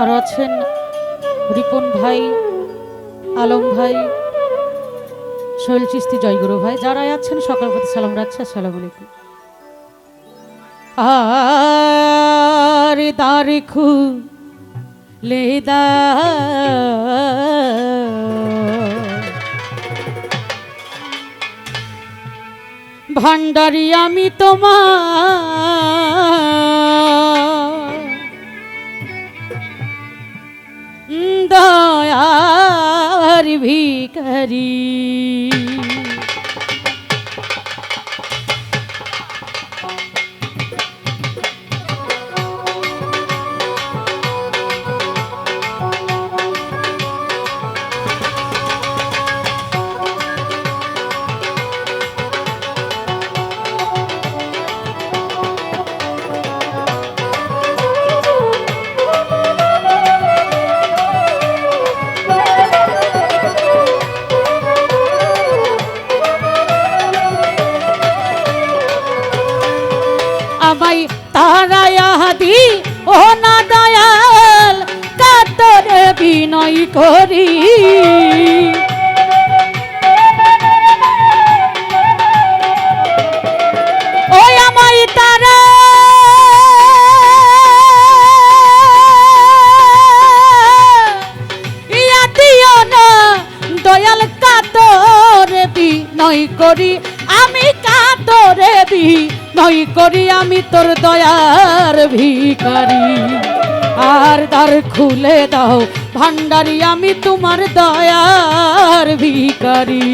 আর আছেন রিপন ভাই, আলম ভাই শৈল চিস্তি, জয়গুরু ভাই যারা আছেন সকাল প্রতি সালাম রাখছে, আসসালামু আলাইকুম। আর দারে খু লেদা ভান্ডারি আমি তোমার দয়ার ভিখারি। বিনয় করি না দয়াল বিনয় করি আমি কাতরে বিনয় করি আমি তোর দয়ার ভিখারি। আর দ্বার খুলে দাও। ভান্ডারি আমি তোমার দয়ার ভিখারি।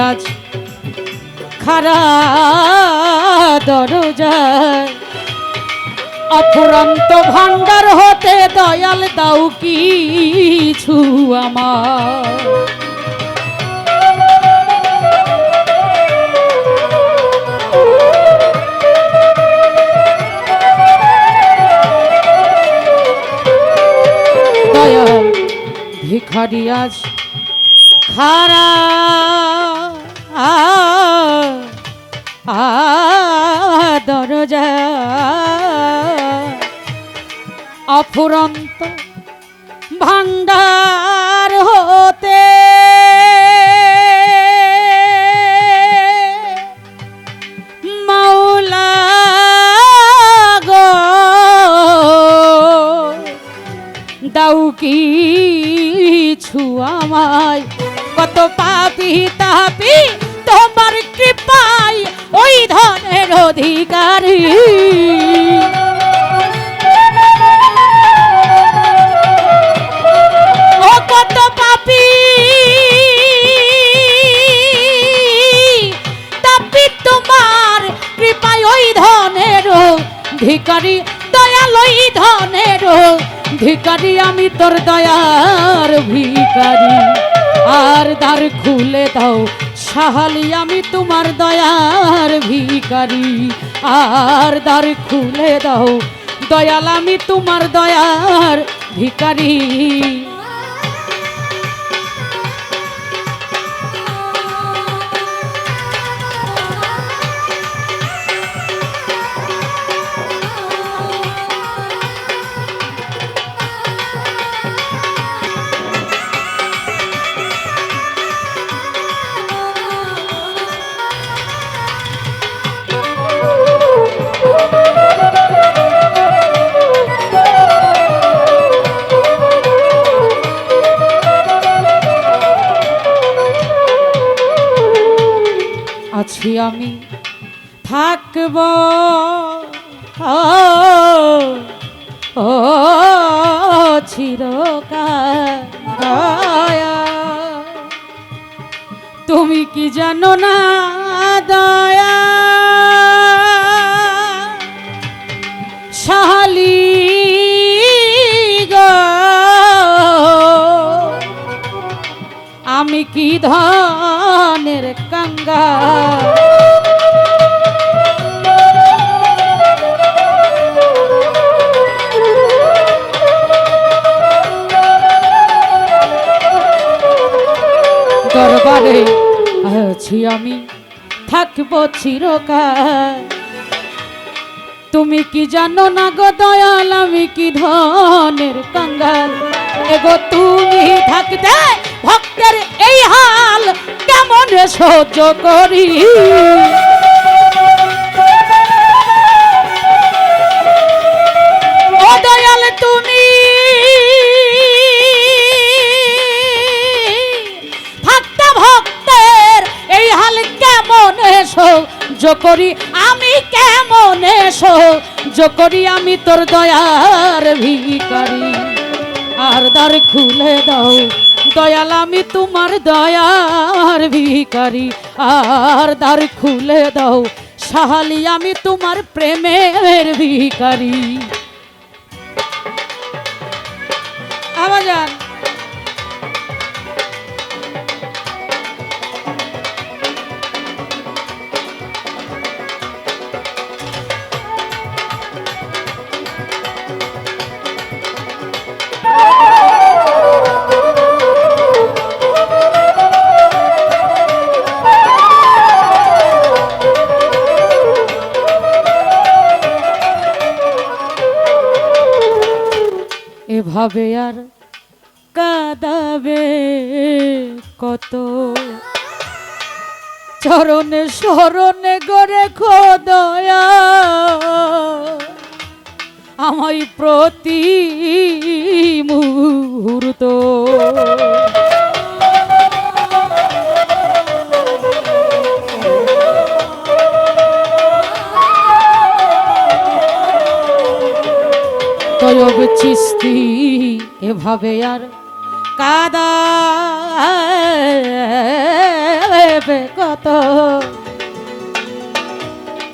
আজ খারা দরজায় অফুরন্ত ভান্ডার হতে দয়াল দাও কিছু আমার দয়াল ভিখারি আজ খারা দরজা। অফুরন্ত ভান্ডার হতে ভিকারি দয়া লই ধনের ধিকারি আমি তোর দয়ার ভিকারি আর দ্বার খুলে দাও, সাহালি, আমি তোমার দয়ার ভিকারি আর দ্বার খুলে দাও, দয়াল, আমি তোমার দয়ার ভিকারি আছি আমি। থাকব। ও চিরকায় তুমি কি জানো না দয়া শালি আমি কি ধনের দরবারে আছি আমি, থাকব চিরকাল। তুমি কি জানো না গো দয়াল, আমি কি ধনের কাঙ্গাল? এগো তুমি থাকতে ভক্তের এই হাল কেমন সহ্য করি। ও দয়াল তুমি থাকতে ভক্তের এই হাল কেমন সহ্য করি? আমি কেমন সহ্য করি? আমি তোর দয়ার ভিকারি আর দ্বার খুলে দাও। দয়াল, আমি তোমার দয়ার ভিকারি আর দ্বার খুলে দাও, সাহালি, আমি তোমার প্রেমের ভিকারি আবার এভাবে আর কাদাবে কত। চরণে স্মরণে গড়ে খোদয়া আমায় প্রতি মুহূর্ত। তয়ব চিস্তি এভাবে আর কাদা কত?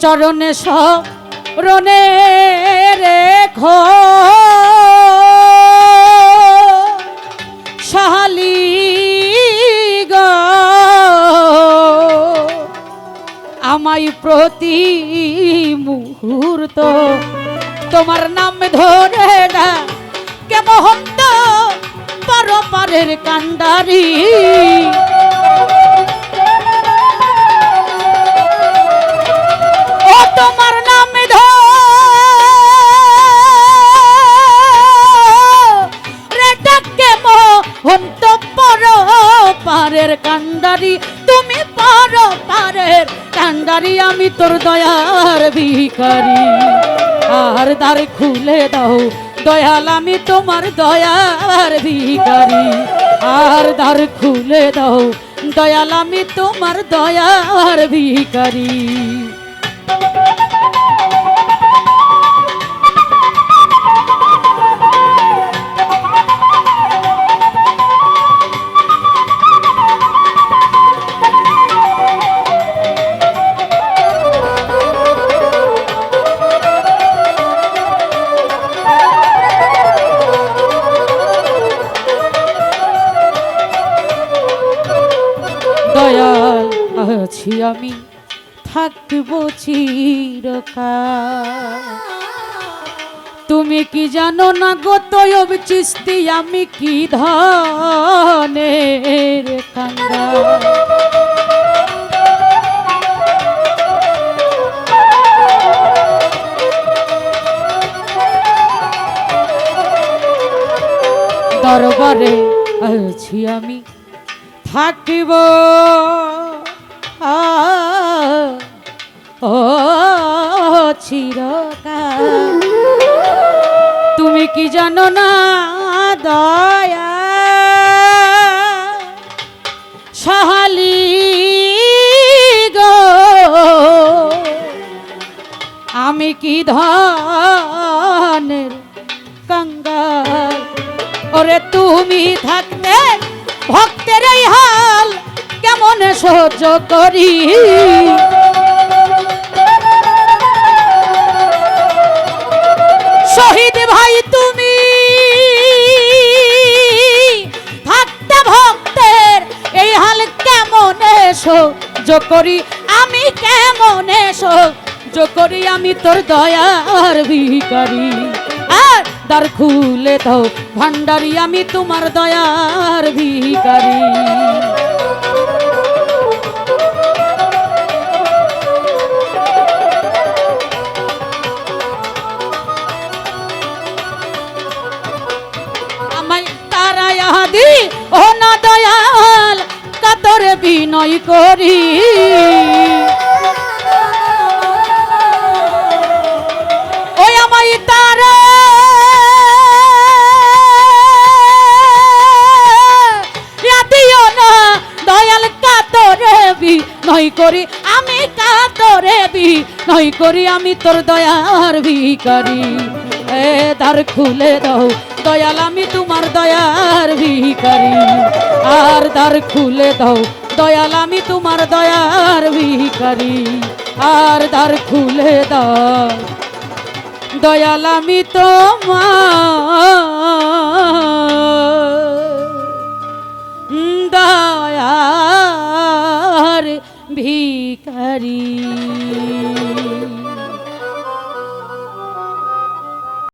চরণে সরণে রেখ। সাহালি আমায় প্রতি মুহূর্ত তোমার নাম ধরে কান্ডারি ও তোমার নাম ধরে ডাকে মহন্ত পরপারের কান্ডারি, তুমি পরপারের কান্ডারি, আমি তোর দয়ার ভিখারি। আর দ্বার খুলে দাও, দয়াল, আমি তোমার দয়ার ভিখারি। আর দ্বার খুলে দাও। দয়াল আমি তোমার দয়ার ভিখারি। তুমি কি জানো না গো তয়ব চিস্তি আমি কি ধনের কাঙ্গা দরবারে আছি আমি। থাকিব ও চিরকাল। তুমি কি জানো না, দয়া? সাহালি গো, আমি কি ধনের কঙ্গাল? ওরে তুমি থাকতে ভক্তের হাল কেমন সহ্য করি? শহীদ ভাই তুমি। থাকতে ভক্তের এই হাল করি আমি কেমনে সহ্য করি আমি তোর দয়ার ভিকারি আর দ্বার খুলে দাও ভান্ডারি আমি তোমার দয়ার ভিকারি বিনয় করি। ওই আমায় তারা দয়াল কাতরে বিনয় করি। আমি কাতরে বিনয় করি, আমি তোর দয়ার ভিকারি এ দ্বার খুলে দাও, দয়াল, আমি তোমার দয়ার ভিকারি আর দ্বার খুলে দাও দয়াল আমি তোমার দয়ার ভিখারি। আর দ্বার খুলে দাও। দয়াল আমি তোমার দয়ার ভিকারি